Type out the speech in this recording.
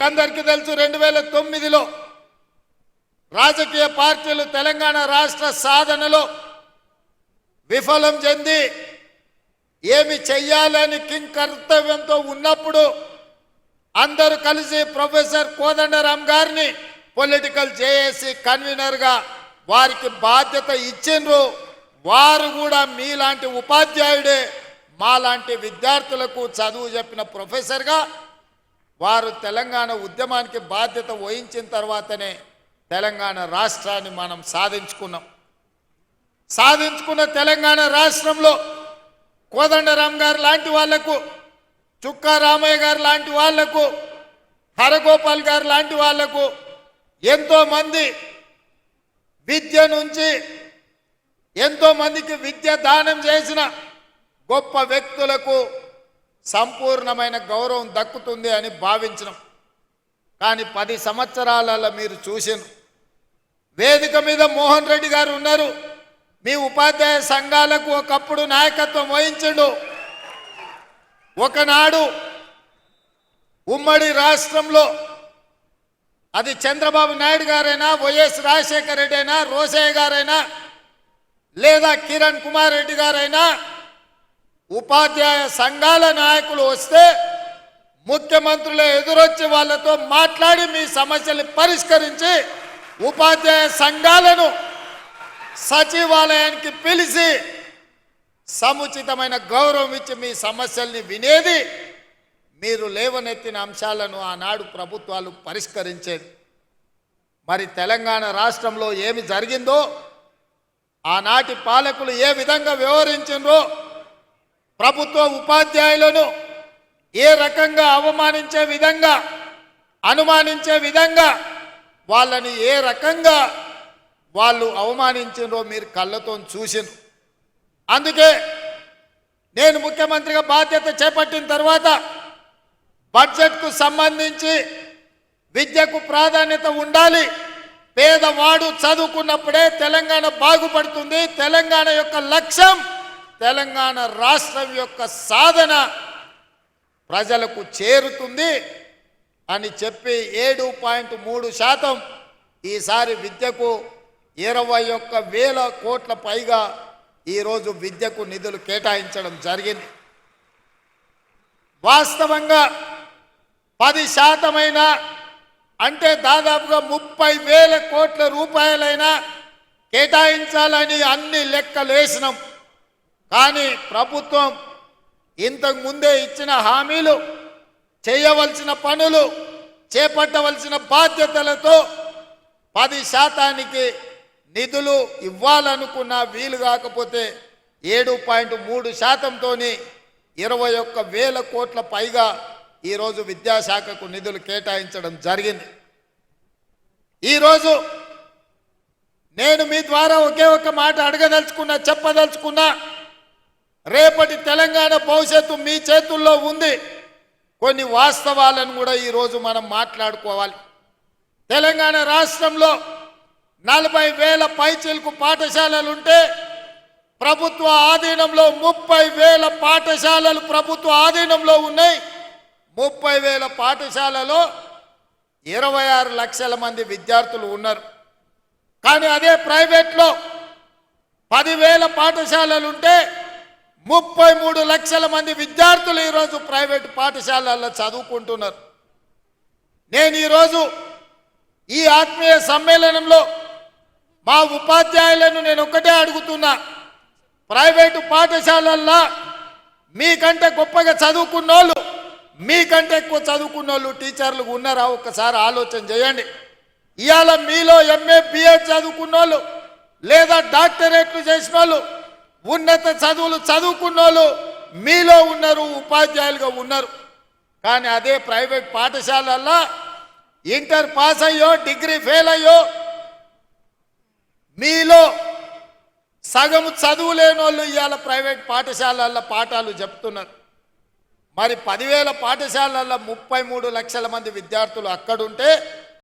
అందరికీ తెలుసు రెండు వేల తొమ్మిదిలో రాజకీయ పార్టీలు తెలంగాణ రాష్ట్ర సాధనలో విఫలం చెంది ఏమి చెయ్యాలని కింగ్ కర్తవ్యంతో ఉన్నప్పుడు అందరూ కలిసి ప్రొఫెసర్ కోదండరామ్ గారిని పొలిటికల్ జేఏసీ కన్వీనర్గా వారికి బాధ్యత ఇచ్చిండ్రు. వారు కూడా మీలాంటి ఉపాధ్యాయుడే మాలాంటి విద్యార్థులకు చదువు చెప్పిన ప్రొఫెసర్గా వారు తెలంగాణ ఉద్యమానికి బాధ్యత వహించిన తర్వాతనే తెలంగాణ రాష్ట్రాన్ని మనం సాధించుకున్నాం. సాధించుకున్న తెలంగాణ రాష్ట్రంలో కోదండరాం గారు లాంటి వాళ్ళకు చుక్కా రామయ్య గారు లాంటి వాళ్ళకు హరగోపాల్ గారు లాంటి వాళ్ళకు ఎంతోమంది విద్య నుంచి ఎంతోమందికి విద్య దానం చేసిన గొప్ప వ్యక్తులకు సంపూర్ణమైన గౌరవం దక్కుతుంది అని భావించడం కానీ పది సంవత్సరాలలో మీరు చూసిన. వేదిక మీద మోహన్ రెడ్డి గారు ఉన్నారు. మీ ఉపాధ్యాయ సంఘాలకు ఒకప్పుడు నాయకత్వం వహించండు. ఒకనాడు ఉమ్మడి రాష్ట్రంలో అది చంద్రబాబు నాయుడు గారైనా వైఎస్ రాజశేఖర రెడ్డి అయినా రోసయ్య గారైనా లేదా కిరణ్ కుమార్ రెడ్డి గారైనా ఉపాధ్యాయ సంఘాల నాయకులు వస్తే ముఖ్యమంత్రులు ఎదురొచ్చి వాళ్ళతో మాట్లాడి మీ సమస్యలు పరిష్కరించి ఉపాధ్యాయ సంఘాలను సచివాలయానికి పిలిచి సముచితమైన గౌరవం ఇచ్చి మీ సమస్యల్ని వినేది మీరు లేవనెత్తిన అంశాలను ఆనాడు ప్రభుత్వాలు పరిష్కరించేది. మరి తెలంగాణ రాష్ట్రంలో ఏమి జరిగిందో ఆనాటి పాలకులు ఏ విధంగా వ్యవహరించిండ్రో ప్రభుత్వ ఉపాధ్యాయులను ఏ రకంగా అవమానించే విధంగా అనుమానించే విధంగా వాళ్ళని ఏ రకంగా వాళ్ళు అవమానించినో మీరు కళ్ళతో చూసిను అందుకే నేను ముఖ్యమంత్రిగా బాధ్యత చేపట్టిన తర్వాత బడ్జెట్కు సంబంధించి విద్యకు ప్రాధాన్యత ఉండాలి. పేదవాడు చదువుకున్నప్పుడే తెలంగాణ బాగుపడుతుంది. తెలంగాణ యొక్క లక్ష్యం తెలంగాణ రాష్ట్రం యొక్క సాధన ప్రజలకు చేరుతుంది అని చెప్పి ఏడు పాయింట్ మూడు శాతం ఈసారి విద్యకు ఇరవై ఒక్క వేల కోట్ల పైగా ఈరోజు విద్యకు నిధులు కేటాయించడం జరిగింది. వాస్తవంగా పది శాతమైనా అంటే దాదాపుగా ముప్పై వేల కోట్ల రూపాయలైనా కేటాయించాలని అన్ని లెక్కలు వేసినాం కానీ ప్రభుత్వం ఇంతకు ముందే ఇచ్చిన హామీలు చేయవలసిన పనులు చేపట్టవలసిన బాధ్యతలతో పది శాతానికి నిధులు ఇవ్వాలనుకున్న వీలు కాకపోతే ఏడు పాయింట్ మూడు శాతంతో ఇరవై ఒక్క వేల కోట్ల పైగా ఈరోజు విద్యాశాఖకు నిధులు కేటాయించడం జరిగింది. ఈరోజు నేను మీ ద్వారా ఒకే ఒక మాట అడగదలుచుకున్నా చెప్పదలుచుకున్నా రేపటి తెలంగాణ భవిష్యత్తు మీ చేతుల్లో ఉంది. కొన్ని వాస్తవాలను కూడా ఈరోజు మనం మాట్లాడుకోవాలి. తెలంగాణ రాష్ట్రంలో నలభై వేల పైచిలకు పాఠశాలలుంటే ప్రభుత్వ ఆధీనంలో ముప్పై వేల పాఠశాలలు ప్రభుత్వ ఆధీనంలో ఉన్నాయి. ముప్పై వేల పాఠశాలలో ఇరవై ఆరు లక్షల మంది విద్యార్థులు ఉన్నారు. కానీ అదే ప్రైవేట్లో పదివేల పాఠశాలలుంటే ముప్పై మూడు లక్షల మంది విద్యార్థులు ఈరోజు ప్రైవేట్ పాఠశాలల్లో చదువుకుంటున్నారు. నేను ఈరోజు ఈ ఆత్మీయ సమ్మేళనంలో మా ఉపాధ్యాయులను నేను ఒక్కటే అడుగుతున్నా ప్రైవేటు పాఠశాలల్లో మీకంటే గొప్పగా చదువుకున్న వాళ్ళు మీకంటే ఎక్కువ చదువుకున్న వాళ్ళు టీచర్లు ఉన్నారా? ఒక్కసారి ఆలోచన చేయండి. ఇవాళ మీలో ఎంఏ బిఎడ్ చదువుకున్నోళ్ళు లేదా డాక్టరేట్లు చేసిన వాళ్ళు ఉన్నత చదువులు చదువుకున్నోళ్ళు మీలో ఉన్నారు ఉపాధ్యాయులుగా ఉన్నారు. కానీ అదే ప్రైవేట్ పాఠశాలల్లో ఇంటర్ పాస్ అయ్యో డిగ్రీ ఫెయిల్ అయ్యో మీలో సగం చదువు లేని వాళ్ళు ఇవాళ ప్రైవేట్ పాఠశాలల్లో పాఠాలు చెప్తున్నారు. మరి పదివేల పాఠశాలల్లో ముప్పై మూడు లక్షల మంది విద్యార్థులు అక్కడుంటే